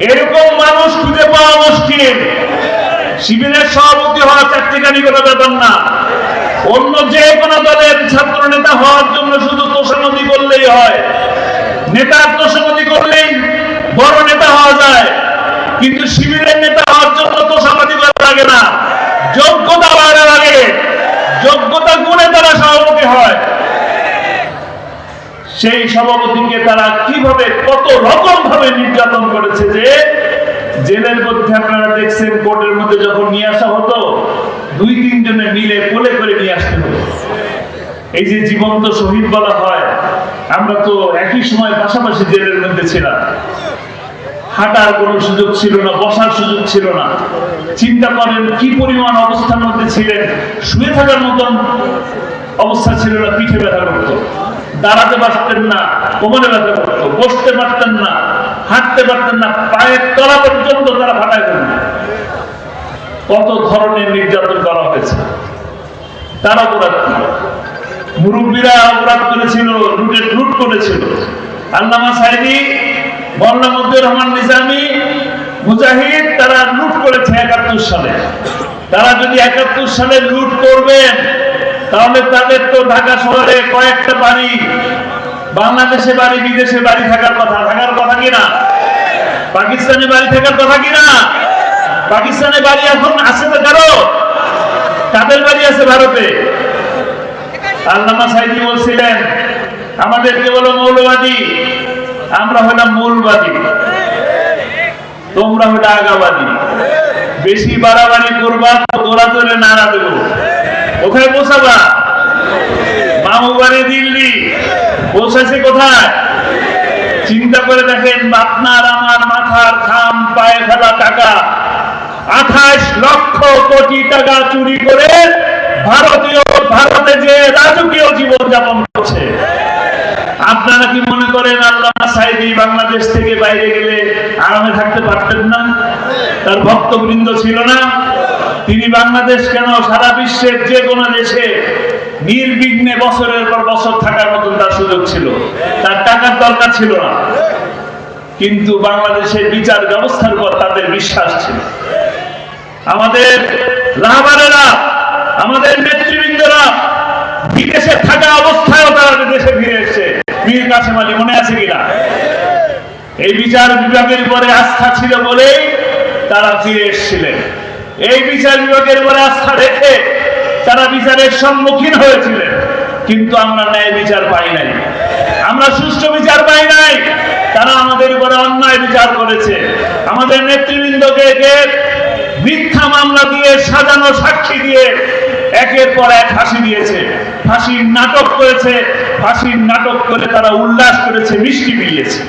এরকম মানুষ খুঁজে পাওয়া মুশকিল। শিবিরের সভাপতি হওয়া চারটিখানি কোনো ব্যাপার না। অন্য যে কোনো দলের ছাত্র নেতা হওয়ার জন্য শুধু তোষামতি করলেই হয়। নেতার তোষামতি করলেই বড় নেতা হওয়া যায়। কিন্তু শিবিরের নেতা হওয়ার জন্য তোষামতি করা লাগে না। যোগ্যতা বাড়া লাগে। যোগ্যতা গুণে তারা সভাপতি হয়। সেই সভাপতিকে তারা কীভাবে, কত রকম ভাবে জেলের মধ্যে আপনারা দেখছেন, কোর্টের মধ্যে যখন নিয়ে আসা হতো, দুই তিনজনে মিলে কোলে করে নিয়ে আসতে হতো। এই যে জীবন্ত শহীদ বলা হয়, আমরা তো একই সময় পাশাপাশি জেলের মধ্যে ছিলাম। হাঁটার কোনো সুযোগ ছিল না, বসার সুযোগ ছিল না। চিন্তা করেন, কি পরিমাণ অবস্থার মধ্যে ছিলেন? শুয়ে থাকার মতন অবস্থা ছিল না, পিঠে ব্যথা করতো। দাঁড়াতে পারতেন না, কোমরে ব্যথা করতো, বসতে পারতেন না। হাঁটতে পারতেন না, পায়ের তলা পর্যন্ত তারা ফাটাই দেন কত ধরনের নির্যাতন করা হয়েছে। তার অপরাধ কি মুরব্বীরা অপরাধ করেছিল, লুটে লুট করেছিল। আল্লামা সাইদি মোল্লা মধ্যে রহমান নিজামী, মুজাহিদ, তারা লুট করেছে একাত্তর সালে। তারা যদি একাত্তর সালে লুট করবেন, তাহলে তাদের তো ঢাকা শহরে কয়েকটা বাড়ি বাংলাদেশে বাড়ি, বিদেশে বাড়ি থাকার কথা থাকার কথা কিনা পাকিস্তানে বাড়ি থাকার কথা কিনা পাকিস্তানে বাড়ি এখন আছে তো কারও? কাদের বাড়ি আছে ভারতে? আল্লামা সাইদি বলছিলেন আমাদেরকে বলো মৌলবাদী, আমরা হলাম মূলবাদী। তোমরা হলে আগাবাদী। বেশি বাড়াবাড়ি করবা তো গোড়া ধরে নাড়া দেবো। কোথায় পৌঁছাবা মামু বাড়ি দিল্লি। পৌঁছাছে কোথায়? চিন্তা করে দেখেন আপনার আমার মাথার খাম পায়ে ফেলা টাকা। আঠাশ লক্ষ কোটি টাকা চুরি করে ভারতীয়, ভারতে যে রাজকীয় জীবন যাপন করছে। আপনারা কি মনে করেন আল্লাহ বাংলাদেশ থেকে বাইরে গেলে আরামে থাকতে পারতেন না? তার ভক্তবৃন্দ ছিল না। তিনি বাংলাদেশ কেন সারা বিশ্বের যে কোনো দেশে নির্বিঘ্নে বছরের পর বছর থাকার তার সুযোগ ছিল। তার টাকার দরকার ছিল না। কিন্তু বাংলাদেশের বিচার ব্যবস্থার উপর তাদের বিশ্বাস ছিল। আমাদের রাহবারেরা, আমাদের নেতৃবৃন্দরা বিদেশে থাকা অবস্থায়ও তারা দেশে ফিরে এসেছে। মীর কাসেম আলী মনে আছে কিনা? এই বিচার বিভাগের উপরে আস্থা ছিল বলেই তারা ফিরে এসেছিলেন। এই বিচার বিভাগের উপরে আস্থা রেখে তারা বিচারের সম্মুখীন হয়েছিলেন। কিন্তু আমরা ন্যায় বিচার পাই নাই। আমরা সুষ্ঠু বিচার পাই নাই। তারা আমাদের উপরে অন্যায় বিচার করেছে। আমাদের নেতৃবৃন্দকে মিথ্যা মামলা দিয়ে সাজানো সাক্ষী দিয়ে একের পর এক ফাঁসি দিয়েছে। ফাঁসির নাটক করেছে। ফাঁসির নাটক করে তারা উল্লাস করেছে, মিষ্টি মিলিয়েছে।